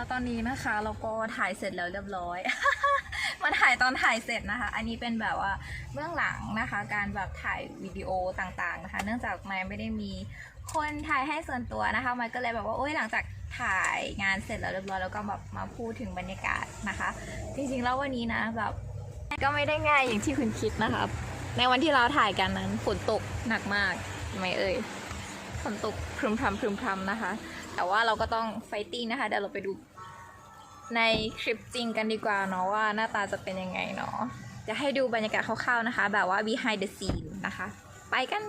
แล้วตอนนี้นะคะเราก็ถ่ายเสร็จแล้วเรียบร้อย มาถ่ายตอนถ่ายเสร็จนะคะ อันนี้เป็นแบบว่าเบื้องหลังนะคะ การแบบถ่ายวิดีโอต่างๆนะคะ เนื่องจากไม่ไม่ได้มีคนถ่ายให้ส่วนตัวนะคะ มันก็เลยแบบว่าโอ้ยหลังจากถ่ายงานเสร็จแล้วเรียบร้อยแล้วก็แบบมาพูดถึงบรรยากาศนะคะ จริงๆแล้ววันนี้นะแบบก็ไม่ได้ง่ายอย่างที่คุณคิดนะคะในวันที่เราถ่ายกันนั้นฝนตกหนักมากไหมเอ่ย ฝนตกพรึมพรำพรึมพรำนะคะ แต่ว่าเราก็ต้องไฟติ้งนะคะ เดี๋ยวเราไปดูในคลิปจริงกันดีกว่าเนาะว่าหน้าตาจะเป็นยังไงเนาะจะให้ดูบรรยากาศคร่าวๆนะคะ แบบว่า behind the scene นะคะ ไปกัน